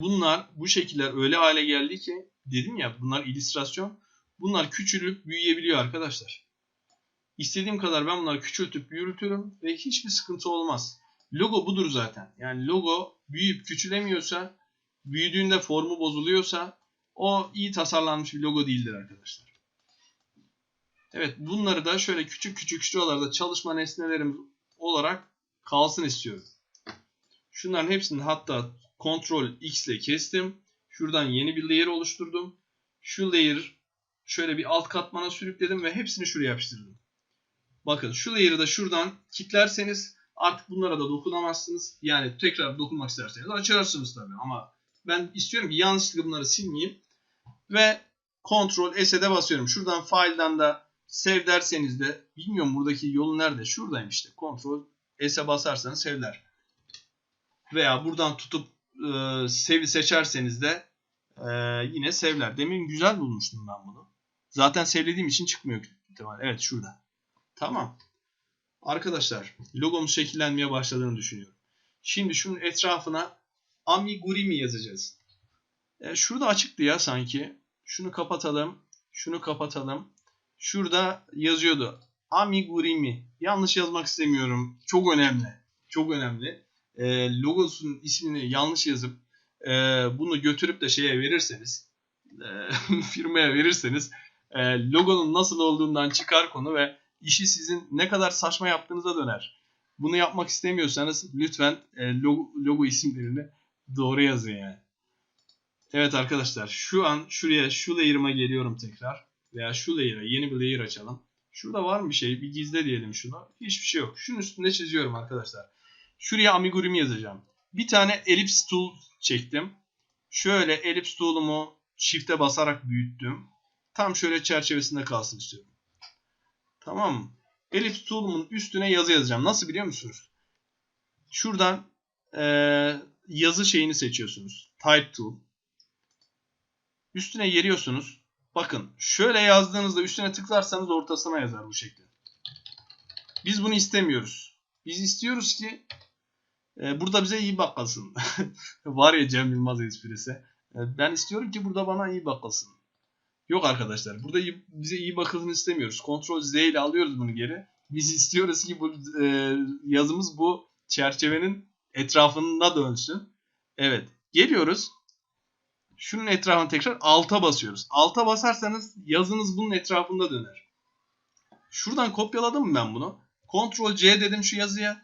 Bunlar bu şekiller öyle hale geldi ki dedim ya bunlar illüstrasyon. Bunlar küçülüp büyüyebiliyor arkadaşlar. İstediğim kadar ben bunları küçültüp büyütürüm ve hiçbir sıkıntı olmaz. Logo budur zaten. Yani logo büyüyüp küçülemiyorsa, büyüdüğünde formu bozuluyorsa o iyi tasarlanmış bir logo değildir arkadaşlar. Evet bunları da şöyle küçük küçük şuralarda çalışma nesnelerim olarak kalsın istiyorum. Şunların hepsini hatta Ctrl X ile kestim. Şuradan yeni bir layer oluşturdum. Şu layer şöyle bir alt katmana sürükledim ve hepsini şuraya yapıştırdım. Bakın şu layer'ı da şuradan kilitlerseniz artık bunlara da dokunamazsınız. Yani tekrar dokunmak isterseniz açarsınız tabii ama ben istiyorum ki yanlışlıkla bunları silmeyeyim. Ve Ctrl S'e basıyorum. Şuradan file'dan da save derseniz de bilmiyorum buradaki yolu nerede. Şuradayım işte. Ctrl S'e basarsanız save'ler. Veya buradan tutup e, save'i seçerseniz de e, yine save'ler. Demin güzel bulmuştum ben bunu. Zaten sevlediğim için çıkmıyor ihtimal. Evet şurada. Tamam. Arkadaşlar logomuz şekillenmeye başladığını düşünüyorum. Şimdi şunun etrafına amigurumi yazacağız. E, şurada açıktı ya sanki. Şunu kapatalım. Şunu kapatalım. Şurada yazıyordu. Amigurumi. Yanlış yazmak istemiyorum. Çok önemli. Çok önemli. E, logosunun ismini yanlış yazıp e, bunu götürüp de şeye verirseniz e, firmaya verirseniz e, logonun nasıl olduğundan çıkar konu ve işi sizin ne kadar saçma yaptığınıza döner. Bunu yapmak istemiyorsanız lütfen e, logo, logo isimlerini doğru yazın yani. Evet arkadaşlar şu an şuraya şu layer'ıma geliyorum tekrar. Veya şu layer'a yeni bir layer açalım. Şurada var mı bir şey? Bir gizle diyelim şunu. Hiçbir şey yok. Şunun üstünde çiziyorum arkadaşlar. Şuraya amigurumi yazacağım. Bir tane elips tool çektim. Şöyle elips tool'umu shift'e basarak büyüttüm. Tam şöyle çerçevesinde kalsın istiyorum. Tamam mı? Elips tool'umun üstüne yazı yazacağım. Nasıl biliyor musunuz? Şuradan e, yazı şeyini seçiyorsunuz. Type tool. Üstüne geliyorsunuz. Bakın şöyle yazdığınızda üstüne tıklarsanız ortasına yazar bu şekilde. Biz bunu istemiyoruz. Biz istiyoruz ki e, burada bize iyi bakılsın. Var ya Cem Yılmaz esprisi. E, ben istiyorum ki burada bana iyi bakılsın. Yok arkadaşlar. Burada iyi, bize iyi bakılsın istemiyoruz. Ctrl Z ile alıyoruz bunu geri. Biz istiyoruz ki bu e, yazımız bu çerçevenin etrafında dönsün. Evet. Geliyoruz. Şunun etrafına tekrar alta basıyoruz. Alta basarsanız yazınız bunun etrafında döner. Şuradan kopyaladım mı ben bunu? Ctrl C dedim şu yazıya.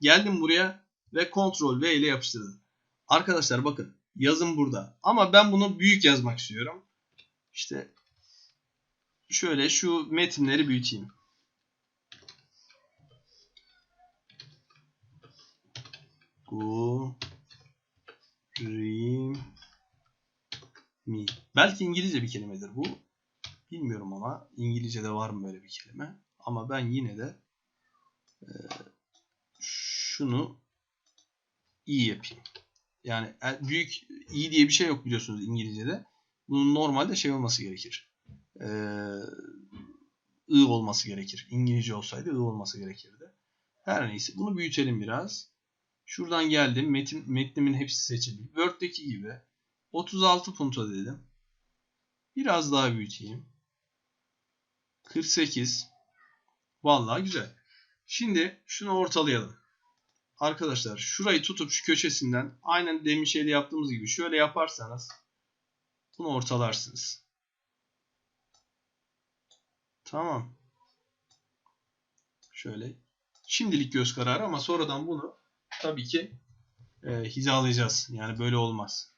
Geldim buraya ve Ctrl V ile yapıştırdım. Arkadaşlar bakın yazım burada. Ama ben bunu büyük yazmak istiyorum. İşte şöyle şu metinleri büyüteyim. Gu rim mi. Belki İngilizce bir kelimedir bu. Bilmiyorum ama İngilizce'de var mı böyle bir kelime. Ama ben yine de e, şunu iyi yapayım. Yani büyük iyi diye bir şey yok biliyorsunuz İngilizce'de. Bunun normalde şey olması gerekir. Ee, olması gerekir. İngilizce olsaydı I olması gerekirdi. Her neyse bunu büyütelim biraz. Şuradan geldim. Metin, metnimin hepsi seçildi. Word'deki gibi. 36 punto dedim. Biraz daha büyüteyim. 48. Vallahi güzel. Şimdi şunu ortalayalım. Arkadaşlar şurayı tutup şu köşesinden aynen demin şeyde yaptığımız gibi şöyle yaparsanız bunu ortalarsınız. Tamam. Şöyle. Şimdilik göz kararı ama sonradan bunu tabii ki e, hizalayacağız. Yani böyle olmaz.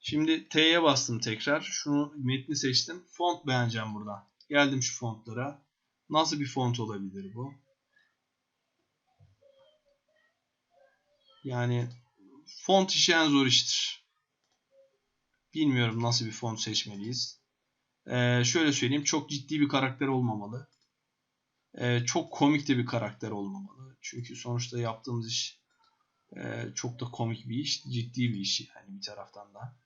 Şimdi T'ye bastım tekrar. Şunu metni seçtim. Font beğeneceğim buradan. Geldim şu fontlara. Nasıl bir font olabilir bu? Yani font işi en zor iştir. Bilmiyorum nasıl bir font seçmeliyiz. Ee, şöyle söyleyeyim. Çok ciddi bir karakter olmamalı. Ee, çok komik de bir karakter olmamalı. Çünkü sonuçta yaptığımız iş e, çok da komik bir iş. Ciddi bir iş yani bir taraftan da.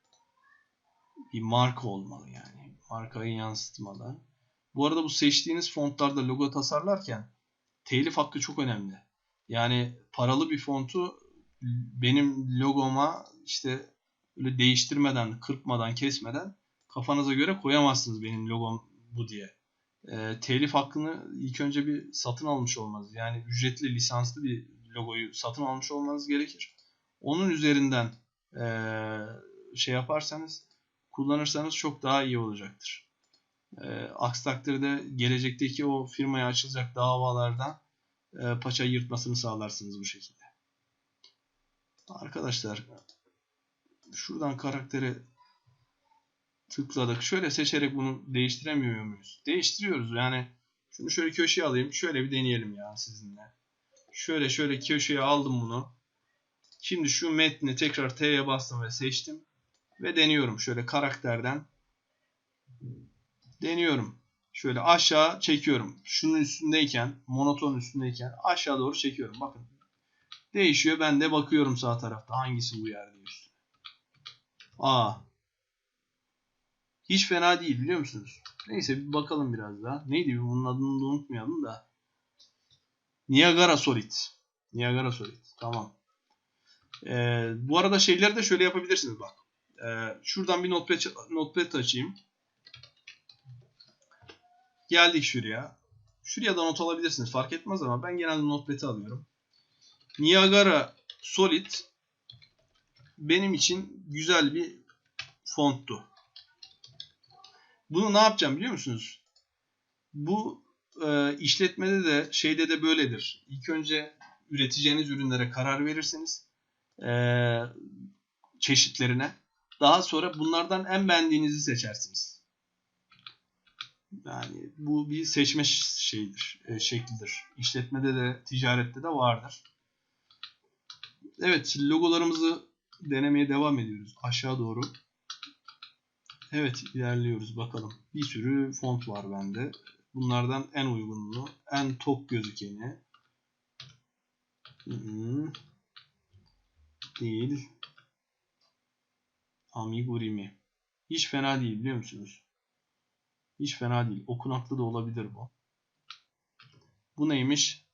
Bir marka olmalı yani. Markayı yansıtmalı. Bu arada bu seçtiğiniz fontlarda logo tasarlarken telif hakkı çok önemli. Yani paralı bir fontu benim logoma işte böyle değiştirmeden, kırpmadan, kesmeden kafanıza göre koyamazsınız benim logom bu diye. E, telif hakkını ilk önce bir satın almış olmanız yani ücretli lisanslı bir logoyu satın almış olmanız gerekir. Onun üzerinden e, şey yaparsanız kullanırsanız çok daha iyi olacaktır. E, aksi takdirde gelecekteki o firmaya açılacak davalardan e, paça yırtmasını sağlarsınız bu şekilde. Arkadaşlar şuradan karakteri tıkladık. Şöyle seçerek bunu değiştiremiyor muyuz? Değiştiriyoruz. Yani şunu şöyle köşeye alayım. Şöyle bir deneyelim ya sizinle. Şöyle şöyle köşeye aldım bunu. Şimdi şu metni tekrar T'ye bastım ve seçtim. Ve deniyorum. Şöyle karakterden deniyorum. Şöyle aşağı çekiyorum. Şunun üstündeyken, monoton üstündeyken aşağı doğru çekiyorum. Bakın. Değişiyor. Ben de bakıyorum sağ tarafta hangisi uyar diye üstüne. Aa. Hiç fena değil biliyor musunuz? Neyse bir bakalım biraz daha. Neydi bunun adını da unutmayalım da. Niagara Solid. Niagara Solid. Tamam. Ee, bu arada şeyleri de şöyle yapabilirsiniz bak. Ee, şuradan bir notepad, notepad açayım. Geldik şuraya. Şuraya da not alabilirsiniz. Fark etmez ama ben genelde notepad'i alıyorum. Niagara Solid benim için güzel bir fonttu. Bunu ne yapacağım biliyor musunuz? Bu e, işletmede de şeyde de böyledir. İlk önce üreteceğiniz ürünlere karar verirsiniz. E, çeşitlerine. Daha sonra bunlardan en beğendiğinizi seçersiniz. Yani bu bir seçme şeyidir, e, şeklidir. İşletmede de, ticarette de vardır. Evet, logolarımızı denemeye devam ediyoruz. Aşağı doğru. Evet, ilerliyoruz bakalım. Bir sürü font var bende. Bunlardan en uygununu, en tok gözükeni. Değil. Amigurumi. Hiç fena değil biliyor musunuz? Hiç fena değil. Okunaklı da olabilir bu. Bu neymiş?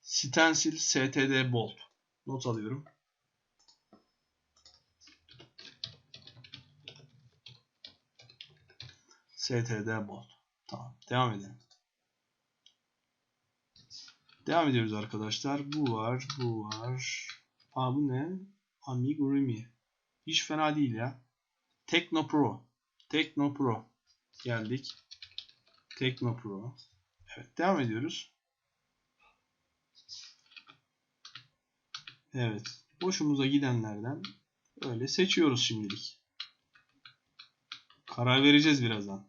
Stencil STD Bolt. Not alıyorum. STD Bolt. Tamam. Devam edelim. Devam ediyoruz arkadaşlar. Bu var. Bu var. Aa bu ne? Amigurumi. Hiç fena değil ya. Tekno Pro. Tekno Pro. Geldik. Tekno Pro. Evet devam ediyoruz. Evet. Hoşumuza gidenlerden öyle seçiyoruz şimdilik. Karar vereceğiz birazdan.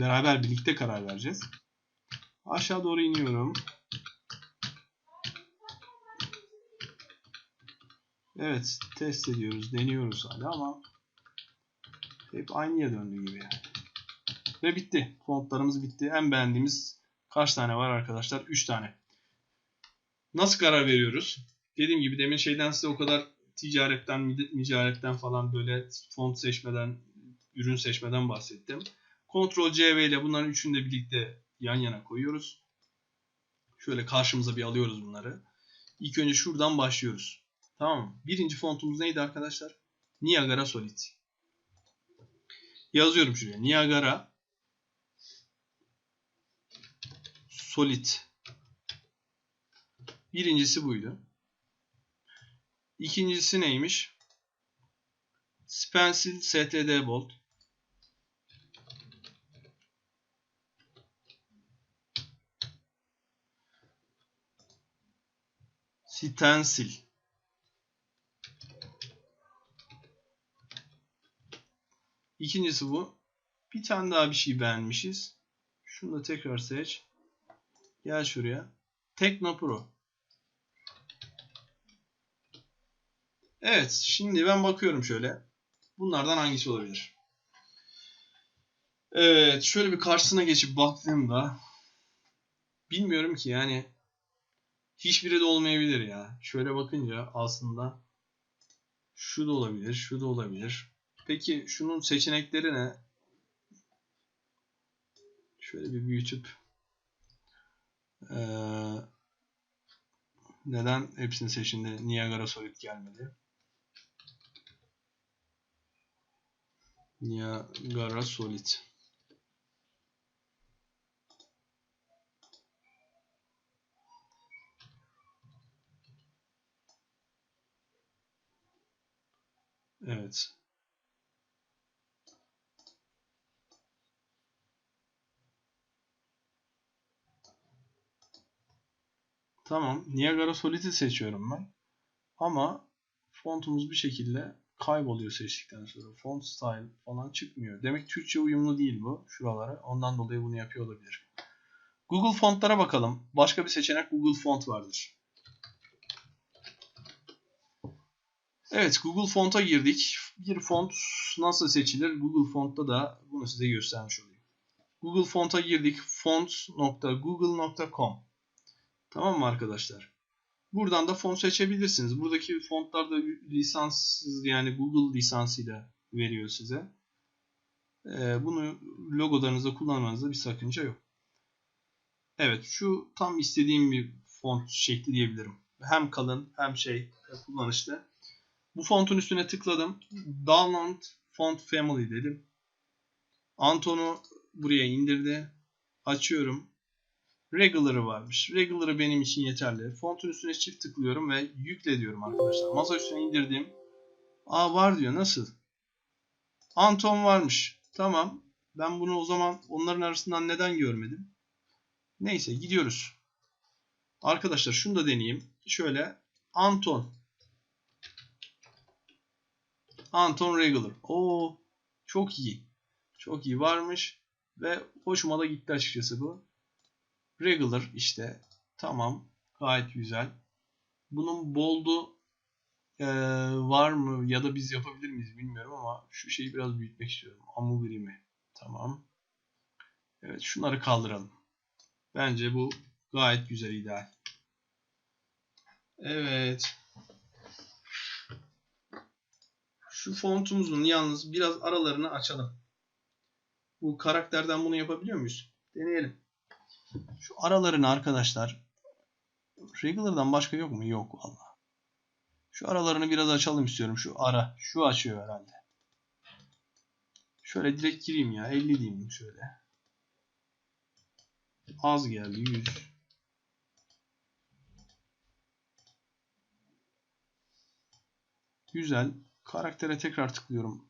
Beraber birlikte karar vereceğiz. Aşağı doğru iniyorum. Evet test ediyoruz, deniyoruz hala ama hep aynıya döndü gibi yani. Ve bitti. Fontlarımız bitti. En beğendiğimiz kaç tane var arkadaşlar? 3 tane. Nasıl karar veriyoruz? Dediğim gibi demin şeyden size o kadar ticaretten, ticaretten falan böyle font seçmeden, ürün seçmeden bahsettim. Ctrl C V ile bunların üçünü de birlikte yan yana koyuyoruz. Şöyle karşımıza bir alıyoruz bunları. İlk önce şuradan başlıyoruz. Tamam mı? Birinci fontumuz neydi arkadaşlar? Niagara Solid. Yazıyorum şuraya. Niagara Solid. Birincisi buydu. İkincisi neymiş? Stencil STD Bolt. Stencil. İkincisi bu. Bir tane daha bir şey beğenmişiz. Şunu da tekrar seç. Gel şuraya. Tekno Evet. Şimdi ben bakıyorum şöyle. Bunlardan hangisi olabilir? Evet. Şöyle bir karşısına geçip baktığımda bilmiyorum ki yani hiçbiri de olmayabilir ya. Şöyle bakınca aslında şu da olabilir, şu da olabilir. Peki şunun seçenekleri ne? Şöyle bir büyütüp ee, Neden hepsini seçinde Niagara Solid gelmedi? Niagara Solid. Evet. Tamam. Niagara Solid'i seçiyorum ben. Ama fontumuz bir şekilde kayboluyor seçtikten sonra. Font style falan çıkmıyor. Demek Türkçe uyumlu değil bu şuralara. Ondan dolayı bunu yapıyor olabilir. Google fontlara bakalım. Başka bir seçenek Google font vardır. Evet Google Font'a girdik. Bir font nasıl seçilir? Google Font'ta da bunu size göstermiş olayım. Google Font'a girdik. font.google.com Tamam mı arkadaşlar? Buradan da font seçebilirsiniz. Buradaki fontlar da lisanssız yani Google lisansıyla veriyor size. Ee, bunu logolarınızda kullanmanızda bir sakınca yok. Evet şu tam istediğim bir font şekli diyebilirim. Hem kalın hem şey kullanışlı. Bu fontun üstüne tıkladım. Download Font Family dedim. Anton'u buraya indirdi. Açıyorum. Regular'ı varmış. Regular'ı benim için yeterli. Fontun üstüne çift tıklıyorum ve yükle diyorum arkadaşlar. Masa üstüne indirdim. Aa var diyor. Nasıl? Anton varmış. Tamam. Ben bunu o zaman onların arasından neden görmedim? Neyse gidiyoruz. Arkadaşlar şunu da deneyeyim. Şöyle Anton. Anton Regular. Oo çok iyi. Çok iyi varmış. Ve hoşuma da gitti açıkçası bu. Regular işte. Tamam. Gayet güzel. Bunun bold'u e, var mı ya da biz yapabilir miyiz bilmiyorum ama şu şeyi biraz büyütmek istiyorum. Amugurimi. Tamam. Evet şunları kaldıralım. Bence bu gayet güzel ideal. Evet. Şu fontumuzun yalnız biraz aralarını açalım. Bu karakterden bunu yapabiliyor muyuz? Deneyelim. Şu aralarını arkadaşlar Regular'dan başka yok mu? Yok valla. Şu aralarını biraz açalım istiyorum. Şu ara. Şu açıyor herhalde. Şöyle direkt gireyim ya. 50 diyeyim şöyle. Az geldi. 100. Güzel. Karaktere tekrar tıklıyorum.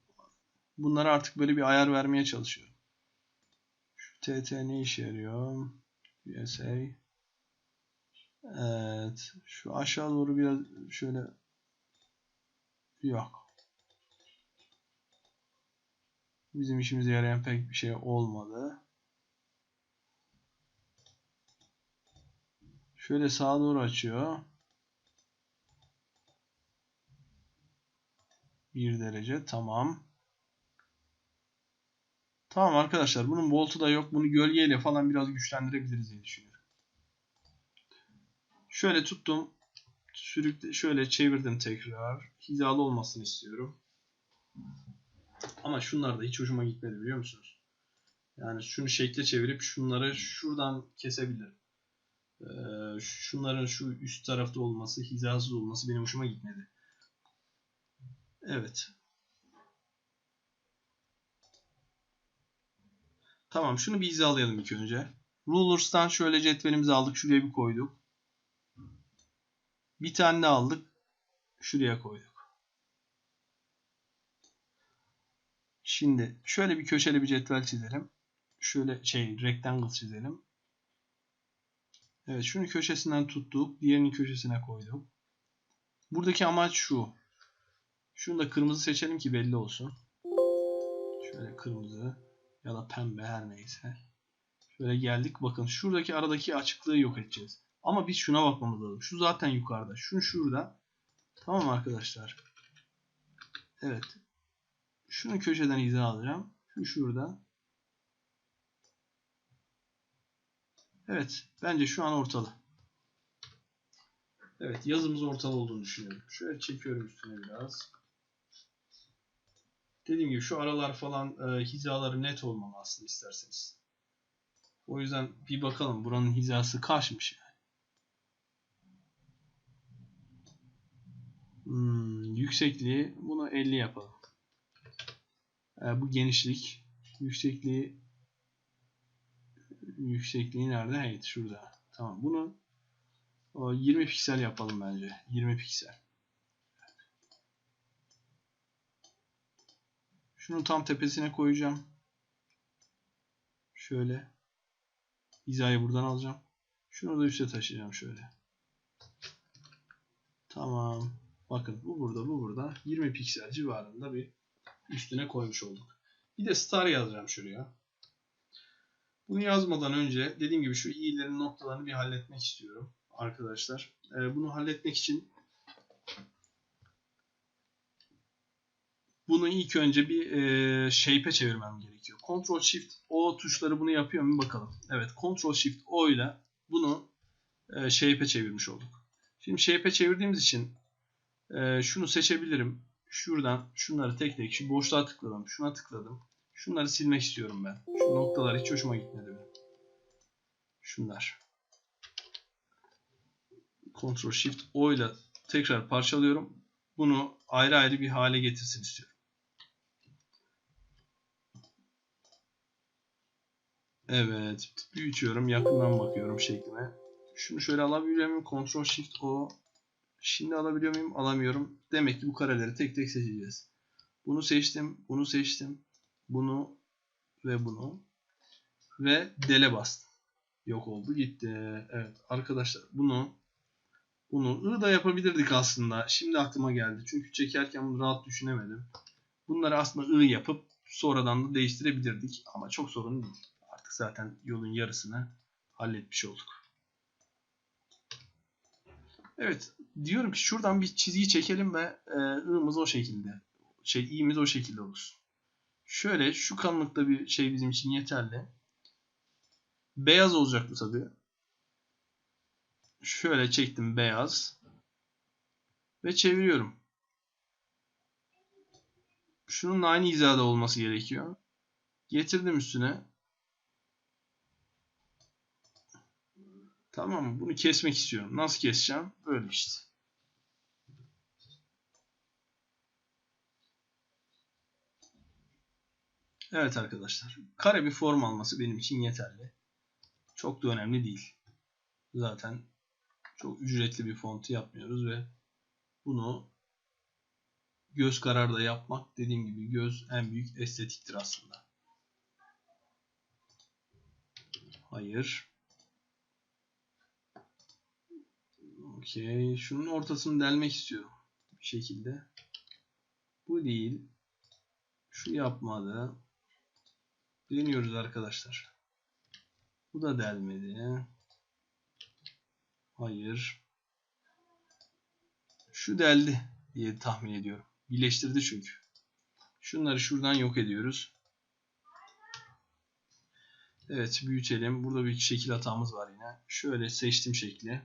Bunlara artık böyle bir ayar vermeye çalışıyorum. Şu TT ne işe yarıyor? USA. Evet. Şu aşağı doğru biraz şöyle yok. Bizim işimize yarayan pek bir şey olmadı. Şöyle sağa doğru açıyor. 1 derece. Tamam. Tamam arkadaşlar. Bunun voltu da yok. Bunu gölgeyle falan biraz güçlendirebiliriz diye düşünüyorum. Şöyle tuttum. Sürükle, şöyle çevirdim tekrar. Hizalı olmasını istiyorum. Ama şunlar da hiç hoşuma gitmedi biliyor musunuz? Yani şunu şekle çevirip şunları şuradan kesebilirim. Ee, şunların şu üst tarafta olması, hizasız olması benim hoşuma gitmedi. Evet. Tamam şunu bir hizalayalım ilk önce. Rulers'tan şöyle cetvelimizi aldık. Şuraya bir koyduk. Bir tane aldık. Şuraya koyduk. Şimdi şöyle bir köşeli bir cetvel çizelim. Şöyle şey rectangle çizelim. Evet şunu köşesinden tuttuk. Diğerinin köşesine koyduk. Buradaki amaç şu. Şunu da kırmızı seçelim ki belli olsun. Şöyle kırmızı ya da pembe her neyse. Şöyle geldik. Bakın şuradaki aradaki açıklığı yok edeceğiz. Ama biz şuna bakmamız lazım. Şu zaten yukarıda. Şu şurada. Tamam arkadaşlar. Evet. Şunu köşeden hiza alacağım. Şu şurada. Evet. Bence şu an ortalı. Evet. Yazımız ortalı olduğunu düşünüyorum. Şöyle çekiyorum üstüne biraz. Dediğim gibi şu aralar falan e, hizaları net olmalı aslında isterseniz. O yüzden bir bakalım buranın hizası kaçmış yani. Hmm, yüksekliği bunu 50 yapalım. Ee, bu genişlik. Yüksekliği yüksekliği nerede? Evet şurada. Tamam. Bunu o 20 piksel yapalım bence. 20 piksel. Şunu tam tepesine koyacağım. Şöyle. Hizayı buradan alacağım. Şunu da üste taşıyacağım şöyle. Tamam. Bakın bu burada bu burada. 20 piksel civarında bir üstüne koymuş olduk. Bir de star yazacağım şuraya. Bunu yazmadan önce dediğim gibi şu i'lerin noktalarını bir halletmek istiyorum arkadaşlar. Ee, bunu halletmek için bunu ilk önce bir e, shape'e çevirmem gerekiyor. Ctrl Shift O tuşları bunu yapıyor mu bakalım. Evet Ctrl Shift O ile bunu e, shape'e çevirmiş olduk. Şimdi shape'e çevirdiğimiz için e, şunu seçebilirim. Şuradan şunları tek tek şu boşluğa tıkladım. Şuna tıkladım. Şunları silmek istiyorum ben. Şu noktalar hiç hoşuma gitmedi benim. Şunlar. Ctrl Shift O ile tekrar parçalıyorum. Bunu ayrı ayrı bir hale getirsin istiyorum. Evet. Büyütüyorum. Yakından bakıyorum şeklime. Şunu şöyle alabiliyor muyum? Ctrl Shift O. Şimdi alabiliyor muyum? Alamıyorum. Demek ki bu kareleri tek tek seçeceğiz. Bunu seçtim. Bunu seçtim. Bunu ve bunu. Ve dele bastım. Yok oldu gitti. Evet arkadaşlar bunu bunu I da yapabilirdik aslında. Şimdi aklıma geldi. Çünkü çekerken bunu rahat düşünemedim. Bunları aslında I yapıp sonradan da değiştirebilirdik. Ama çok sorun değil. Artık zaten yolun yarısını halletmiş olduk. Evet. Diyorum ki şuradan bir çizgi çekelim ve e, I'mız o şekilde. Şey i'miz o şekilde olsun. Şöyle şu kalınlıkta bir şey bizim için yeterli. Beyaz olacak bu tabii. Şöyle çektim beyaz. Ve çeviriyorum. Şunun aynı hizada olması gerekiyor. Getirdim üstüne. Tamam mı? Bunu kesmek istiyorum. Nasıl keseceğim? Böyle işte. Evet arkadaşlar. Kare bir form alması benim için yeterli. Çok da önemli değil. Zaten çok ücretli bir fontu yapmıyoruz ve bunu göz kararda yapmak dediğim gibi göz en büyük estetiktir aslında. Hayır. Okey. Şunun ortasını delmek istiyorum. Bir şekilde. Bu değil. Şu yapmadı. Deniyoruz arkadaşlar. Bu da delmedi. Hayır. Şu deldi diye tahmin ediyorum. Birleştirdi çünkü. Şunları şuradan yok ediyoruz. Evet büyütelim. Burada bir şekil hatamız var yine. Şöyle seçtim şekli.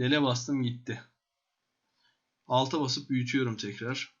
Dele bastım gitti. Alta basıp büyütüyorum tekrar.